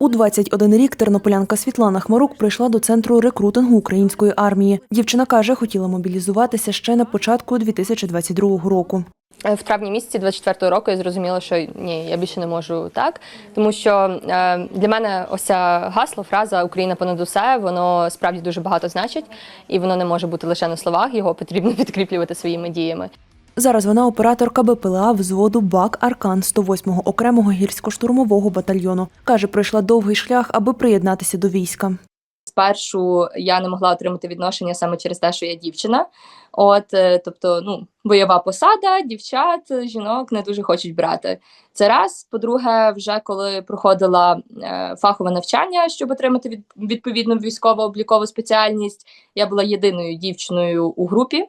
У 21 рік тернополянка Світлана Хмарук прийшла до центру рекрутингу української армії. Дівчина каже, хотіла мобілізуватися ще на початку 2022 року. Е, В травні місяці 24-го року я зрозуміла, що ні, я більше не можу так. Тому що е, для мене ось ця гасло, фраза Україна понад усе, воно справді дуже багато значить, і воно не може бути лише на словах, його потрібно підкріплювати своїми діями. Зараз вона операторка БПЛА взводу БАК Аркан 108-го окремого гірсько-штурмового батальйону. Каже, пройшла довгий шлях, аби приєднатися до війська. Спершу я не могла отримати відношення саме через те, що я дівчина. От, е, тобто, ну, бойова посада, дівчат, жінок не дуже хочуть брати. Це раз. По-друге, вже коли проходила е, фахове навчання, щоб отримати від, відповідну військово-облікову спеціальність, я була єдиною дівчиною у групі.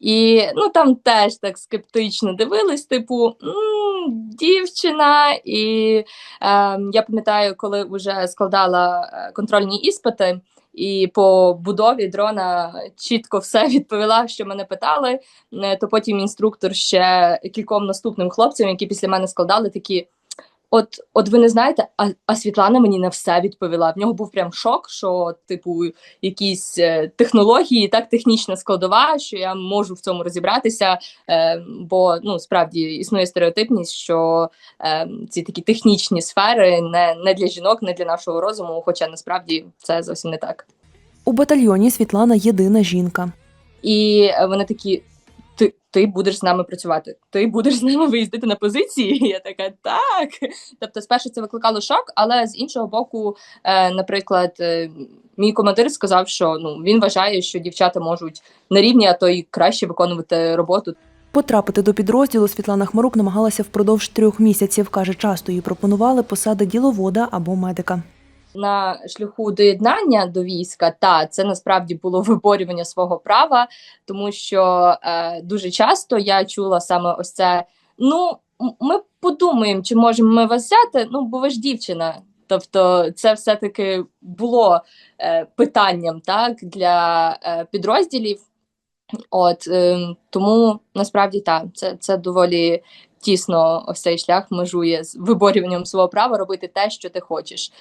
І ну там теж так скептично дивились, типу, «М, дівчина. І е, я пам'ятаю, коли вже складала е, контрольні іспити, і по будові дрона чітко все відповіла, що мене питали. Е, То потім інструктор ще кільком наступним хлопцям, які після мене складали, такі. От, от ви не знаєте, а, а Світлана мені на все відповіла. В нього був прям шок, що, типу, якісь е, технології, так технічна складова, що я можу в цьому розібратися. Е, бо ну справді існує стереотипність, що е, ці такі технічні сфери не, не для жінок, не для нашого розуму, хоча насправді це зовсім не так. У батальйоні Світлана єдина жінка. І вони такі: ти, ти будеш з нами працювати, ти будеш з нами виїздити на позиції. Я така, так. Тобто, спершу це викликало шок, але з іншого боку, е, наприклад, е, мій командир сказав, що ну він вважає, що дівчата можуть на рівні, а то й краще виконувати роботу. Потрапити до підрозділу Світлана Хмарук намагалася впродовж трьох місяців. Каже, часто їй пропонували посади діловода або медика. На шляху доєднання до війська, та це насправді було виборювання свого права, тому що е, дуже часто я чула саме ось це. Ну, ми подумаємо, чи можемо ми вас взяти. Ну, бо ви ж дівчина. Тобто, це все-таки було е, питанням так для е, підрозділів. От е, тому насправді так, це, це доволі тісно ось цей шлях межує з виборюванням свого права робити те, що ти хочеш.